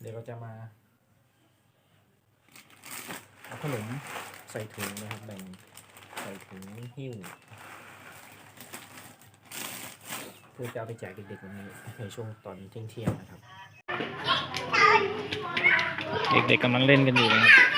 เดี๋ยวเราจะมาเอาขนมใส่ถุงนะครับแบ่งใส่ถุงหิ้วเพื่อจะเอาไปแจกเด็กๆวันนี้ในช่วงตอนเที่ยงๆนะครับ เด็กๆกำลังเล่นกันอยู่นะครับ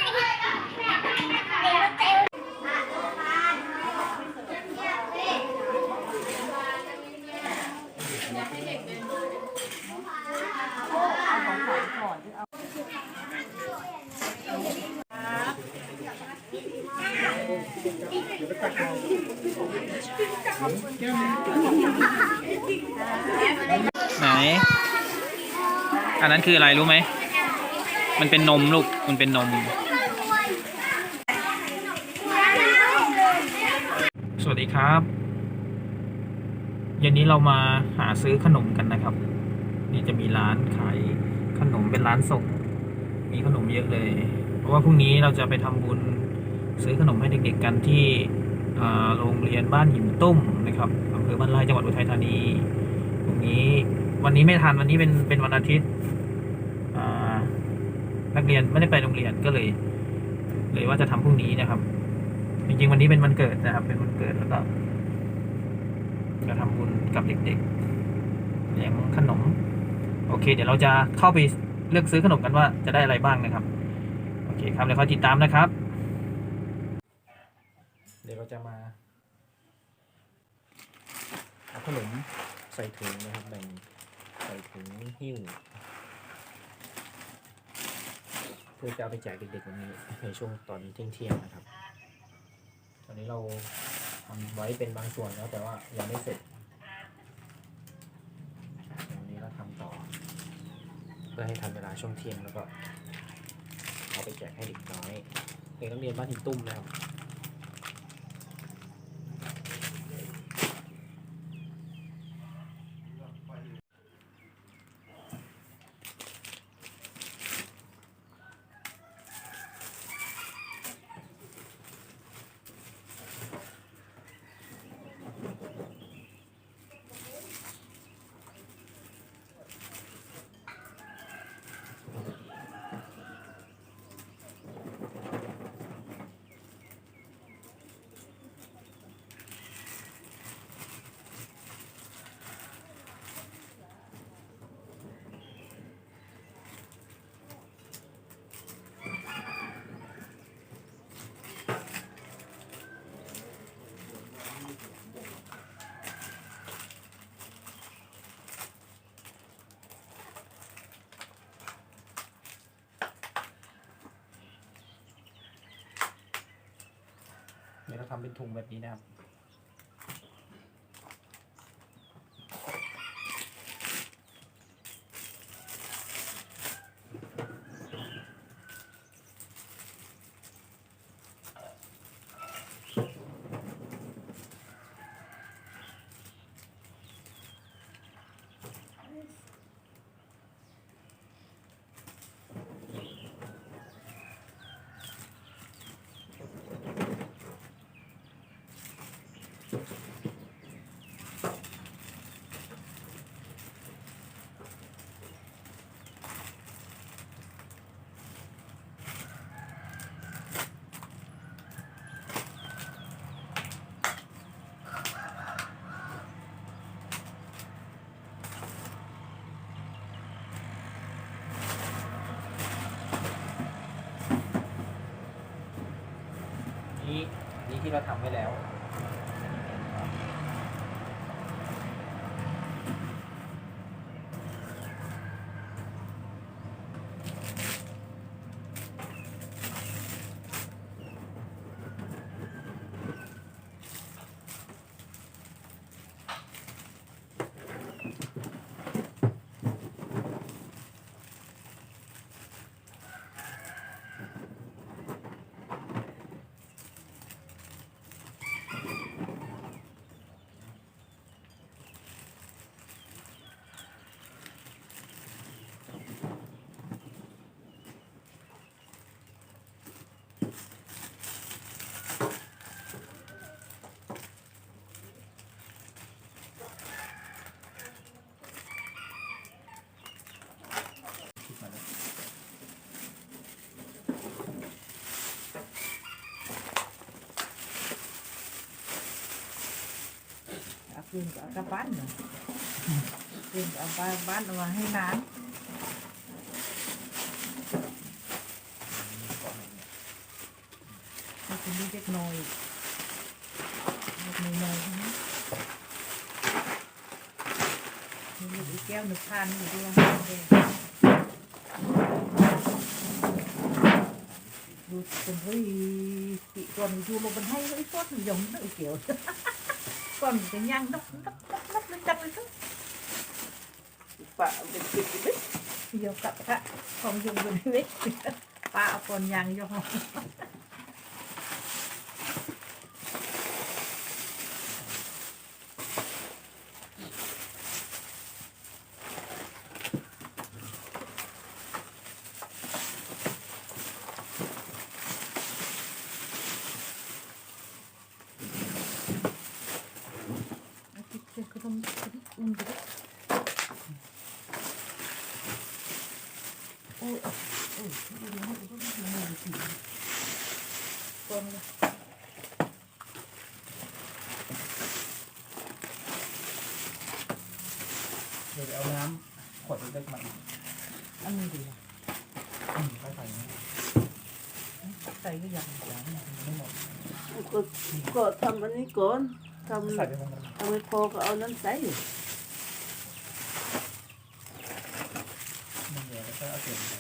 ไหน อันนั้นคืออะไรรู้ไหม มันเป็นนมลูก มันเป็นนม สวัสดีครับ เย็นนี้เรามาหาซื้อขนมกันนะครับ นี่จะมีร้านขายขนมเป็นร้านส่ง มีขนมเยอะเลย เพราะว่าพรุ่งนี้เราจะไปทำบุญซื้อขนมให้เด็กๆกันที่โรงเรียนบ้านหินตุ้ม นะครับอำเภอบ้านไร่จังหวัดอุทัยธานีพรุ่งนี้วันนี้ไม่ทันวันนี้เป็นเป็นวันอาทิตย์นักเรียนไม่ได้ไปโรงเรียนก็เลย เลยว่าจะทำพรุ่งนี้นะครับ จริงๆวันนี้เป็นวันเกิดนะครับ เป็นวันเกิดแล้วก็จะทำบุญกับเด็กๆเลี้ยงขนม โอเค เดี๋ยวเราจะเข้าไปเลือกซื้อขนมกันว่าจะได้อะไรบ้างนะครับ โอเคครับเดี๋ยวคอยติดตามนะครับ เดี๋ยวเราจะมา ขนมใส่ถุงนะครับแบ่งใส่ถุงหิ้วเพื่อจะเอาไปแจกเด็กๆวันนี้ในช่วงตอนเที่ยงๆนะครับ ตอนนี้เราทำไว้เป็นบางส่วนแล้วแต่ว่ายังไม่เสร็จวันนี้เราทำต่อ เพื่อให้ทันเวลาช่วงเที่ยงแล้วก็เอาไปแจกให้เด็กน้อยเด็กนักเรียนบ้านหินตุ้มนะครับ เดี๋ยวเราเป็นถุงแบบนี้นะครับ นี่นี่ ที่เราทำไว้แล้ว คืนก็เอากลับบ้านเนาะคืนก็เอาไปบ้านเอามาให้ร้านให้คุณนี่เล็ กน้อยเล็กน้อยๆนะมีลูกอีกแก้วหนึ่งพันอยู่ด้วยดูคนเฮ้ยปีก่อนอยู่ลงบันไดเฮ้ยฟอดมันยง nó kiểu còn cái nhang đắp đắp đắp đắp lên chân lên thôi Pak bekit itu. giờ cặp cả không dùng được biết ba còn nhang vô không ก็ต้องอุ่นไปด้วยโอ้ยโอ้ยดูดูให้ดูดูดูดูดูก่อนเลย เดี๋ยวเอาน้ำขวดเล็กๆมาอันนี้ดีนะอืมค่อยใส่นะใส่ก็ยังยังไม่หมดก็ก็ทำอันนี้ก่อนทำใส่ไปหมดเลยทำไม่พอก็เอานั้นใส่ มันเหลือแล้วก็เอาเก็บไป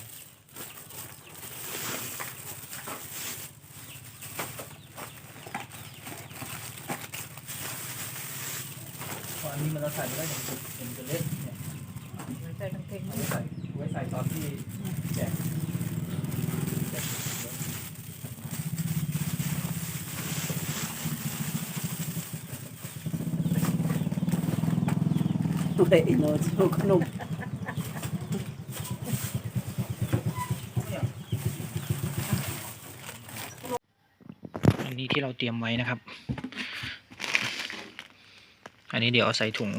เพราะอันนี้มันเราใส่ไม่ได้อย่างเป็นเป็นจะเล็กเนี่ยใส่ทั้งเพลงเอาไว้ใส่ไว้ใส่ตอนที่แจกแจกเฮ้ยโน้ตขนมอันนี้ที่เราเตรียมไว้นะครับ นนี้เดี๋ยวเอาใส่ถุง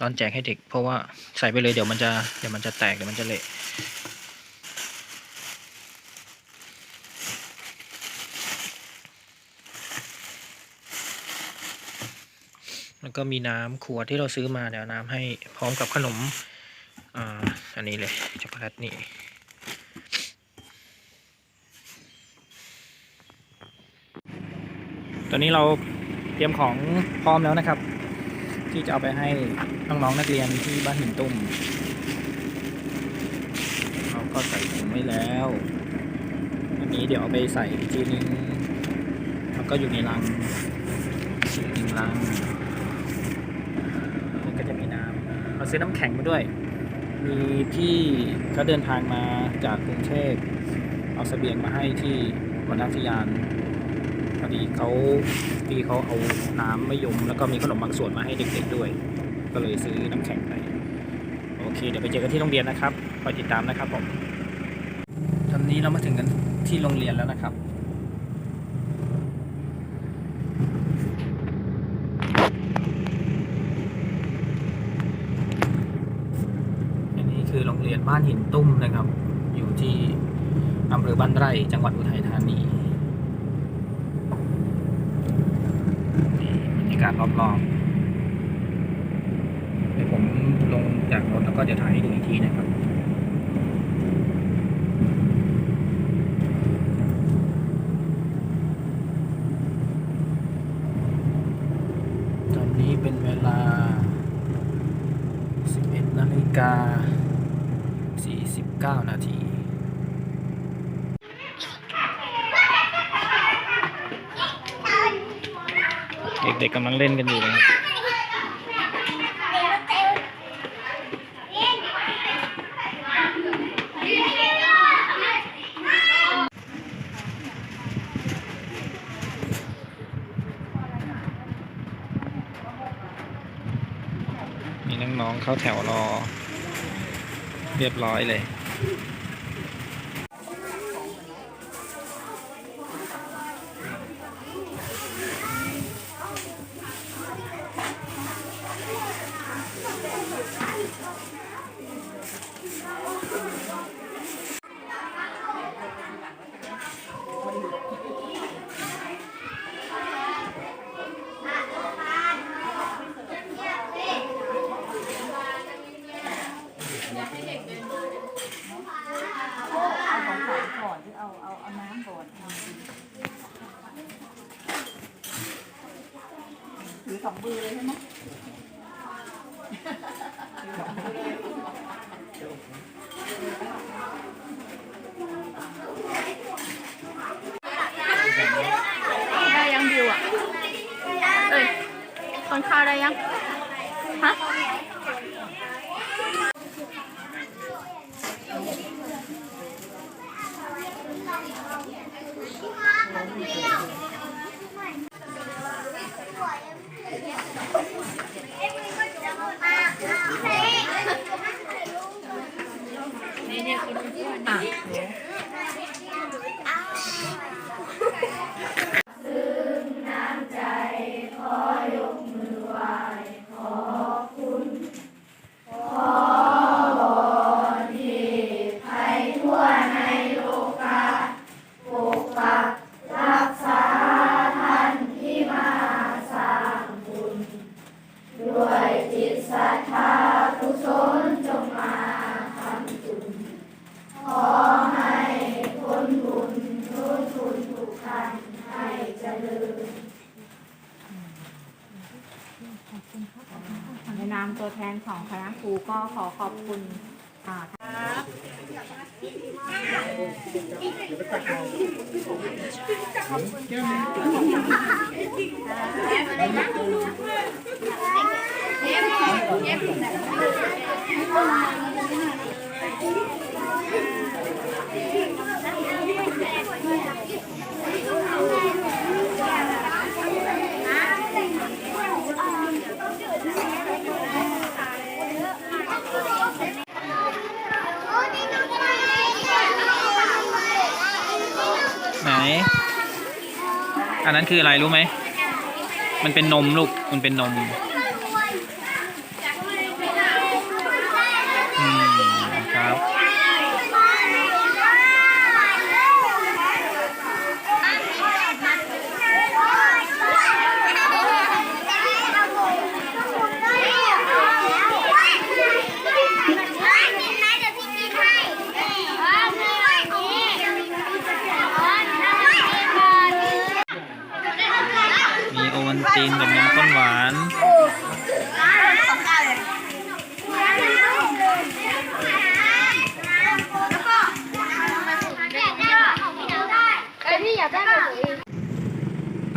ตอนแจกให้เด็ก เพราะว่าใส่ไปเลยเดี๋ยวมันจะเดี๋ยวมันจะแตกเดี๋ยวมันจะเละแล้วก็มีน้ำขวดที่เราซื้อมาเดี๋ยวน้ำให้พร้อมกับขนมอ่าอันนี้เลยช็อกโกแลตนี่ตอนนี้เราเตรียมของพร้อมแล้วนะครับ ที่จะเอาไปให้น้องๆนักเรียนที่บ้านหินตุ้มเราก็ใส่ถุงไว้แล้วอันนี้เดี๋ยวเอาไปใส่อีกทีนึงแล้วก็อยู่ในรังอีกหนึ่งรังนี่ก็จะมีน้ำเราซื้อน้ำแข็งมาด้วย มีพี่ก็เดินทางมาจากกรุงเทพเอาเสบียงมาให้ที่วรรณอุทยานพอดีเขา พี่เขาเอาน้ำมะยมแล้วก็มีขนมบางส่วนมาให้เด็กๆด้วย ก็เลยซื้อน้ำแข็งไปโอเค เดี๋ยวไปเจอกันที่โรงเรียนนะครับคอยติดตามนะครับผมตอนนี้เรามาถึงกันที่โรงเรียนแล้วนะครับอันนี้คือโรงเรียนบ้านหินตุ้มนะครับ อยู่ที่อำเภอบ้านไร่จังหวัดอุทัยธานี นี่บรรยากาศรอบๆเดี๋ยวผมลงจากรถแล้วก็จะถ่ายให้ดูอีกทีนะครับตอนนี้เป็นเวลา 11นาฬิกา49 นาที เด็ กกำลังเล่นกันอยู่นะครับมีน้องๆเข้าแถวรอ เรียบร้อยเลย เเอาของขวัญก่อนหรือเอาเอาเอาน้ำก่อนถือ สองมือเลยใช่ไหมได้ยังบิวอะ เอ้ยตอนข้าวได้ยังามตัวแทนของคณะครูก็ขอขอบคุณอ่าไห อันนั้นคืออะไรรู้ไหม มันเป็นนมลูก มันเป็นนม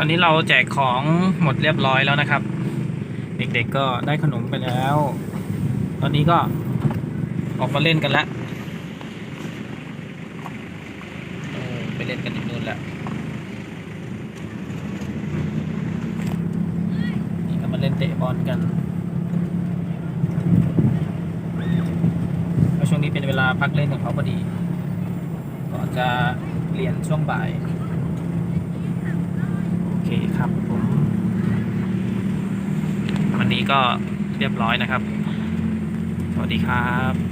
ตอนนี้เราแจกของหมดเรียบร้อยแล้วนะครับ เด็กๆก็ได้ขนมไปแล้ว ตอนนี้ก็ออกมาเล่นกันล้วเออไปเล่นกันอีกนู่นแล้วนี่ก็มาเล่นเตะบอลกันช่วงนี้เป็นเวลาพักเล่นของเขาพอดีก่อนจะเรียนช่วงบ่าย โอเคครับผม วันนี้ก็เรียบร้อยนะครับ สวัสดีครับ